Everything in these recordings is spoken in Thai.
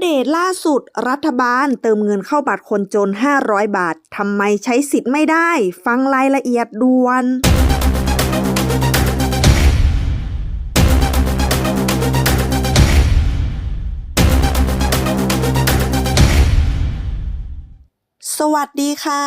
เดตล่าสุด รัฐบาลเติมเงินเข้าบัตรคนจน 500 บาท ทำไมใช้สิทธิ์ไม่ได้ ฟังรายละเอียดด่วน วัสดีค่ะ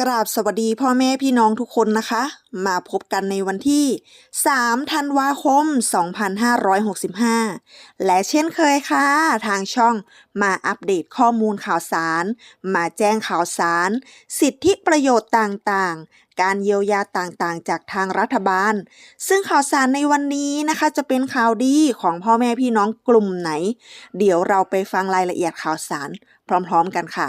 กราบสวัสดีพ่อแม่พี่น้องทุกคนนะคะ มาพบกันในวันที่ 3 ธันวาคม 2565 และเช่นเคยค่ะ ทางช่องมาอัปเดตข้อมูลข่าวสาร มาแจ้งข่าวสาร สิทธิประโยชน์ต่างๆ การเยียวยาต่างๆ จากทางรัฐบาล ซึ่งข่าวสารในวันนี้นะคะ จะเป็นข่าวดีของพ่อแม่พี่น้องกลุ่มไหน เดี๋ยวเราไปฟังรายละเอียดข่าวสาร พร้อม ๆ กันค่ะ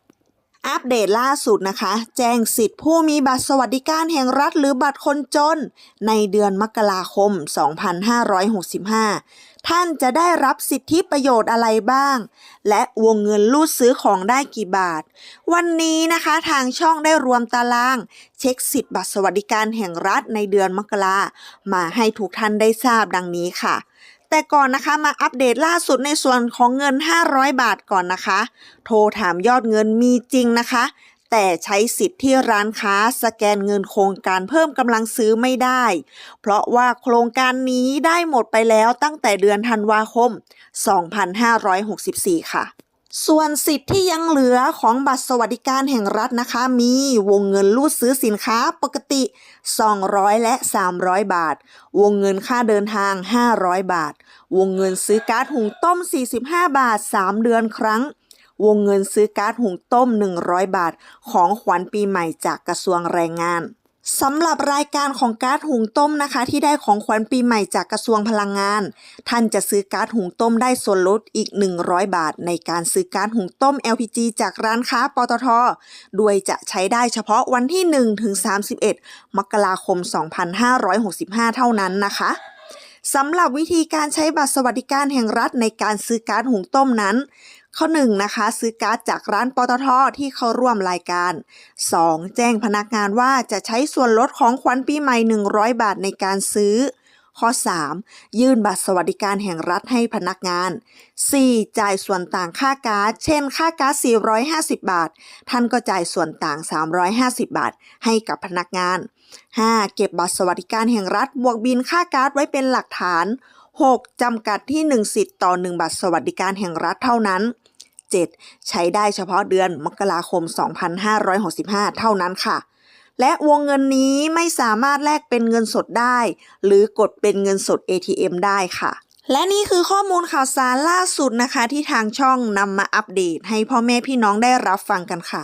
อัปเดตล่าสุดนะคะ แจ้งสิทธิผู้มีบัตรสวัสดิการแห่งรัฐหรือบัตรคนจน ในเดือนมกราคม 2565 ท่านจะได้รับสิทธิประโยชน์อะไรบ้าง และวงเงินรูดซื้อของได้กี่บาท วันนี้นะคะทางช่องได้รวมตาราง เช็คสิทธิบัตรสวัสดิการแห่งรัฐในเดือนมกรามาให้ทุกท่านได้ทราบดังนี้ค่ะ แต่ก่อนนะคะมาอัปเดตล่าสุดในส่วนของเงิน 500 บาทก่อนนะคะ โทรถามยอดเงินมีจริงนะคะ แต่ใช้สิทธิ์ที่ร้านค้าสแกนเงินโครงการเพิ่มกำลังซื้อไม่ได้ เพราะว่าโครงการนี้ได้หมดไปแล้วตั้งแต่เดือนธันวาคม 2564 ค่ะ ส่วนสิทธิ์ที่ยังเหลือของบัตรสวัสดิการแห่งรัฐนะคะ มีวงเงินรูดซื้อสินค้าปกติ 200 และ 300 บาท วงเงินค่าเดินทาง 500 บาท วงเงินซื้อก๊าซหุงต้ม 45 บาท 3 เดือนครั้ง วงเงินซื้อก๊าซหุงต้ม 100 บาท ของขวัญปีใหม่จากกระทรวงแรงงาน สำหรับรายการของก๊าซหุงต้มนะคะ ที่ได้ของขวัญปีใหม่จากกระทรวงพลังงาน ท่านจะซื้อก๊าซหุงต้มได้ส่วนลดอีก 100 บาท ในการซื้อก๊าซหุงต้ม LPG จากร้านค้าปตทโดยจะใช้ได้เฉพาะวันที่1ถึง31 มกราคม 2565 เท่านั้นนะคะสำหรับวิธีการใช้บัตรสวัสดิการแห่งรัฐในการซื้อก๊าซหุงต้มนั้น ข้อ1นะคะซื้อก๊าซจากร้านปตทที่เข้าร่วมรายการ 2. แจ้งพนักงานว่าจะใช้ส่วนลดของขวัญปีใหม่ 100 บาทในการซื้อ ข้อ 3. ยื่นบัตรสวัสดิการแห่งรัฐให้พนักงาน 4. จ่ายส่วนต่างค่าก๊าซเช่น ค่าก๊าซ450 บาท ท่านก็จ่ายส่วนต่าง 350 บาท ให้กับพนักงาน 5. เก็บบัตรสวัสดิการแห่งรัฐบวกบินค่าก๊าซไว้เป็นหลักฐาน 6. จำกัดที่ 1 สิทธิ์ต่อ 1 บัตรสวัสดิการแห่งรัฐเท่านั้น 7. ใช้ได้เฉพาะเดือนมกราคม 2565 เท่านั้นค่ะ และวงเงินนี้ไม่สามารถแลกเป็นเงินสดได้ หรือกดเป็นเงินสด ATM ได้ค่ะ และนี่คือข้อมูลข่าวสารล่าสุดนะคะ ที่ทางช่องนำมาอัปเดตให้พ่อแม่พี่น้องได้รับฟังกันค่ะ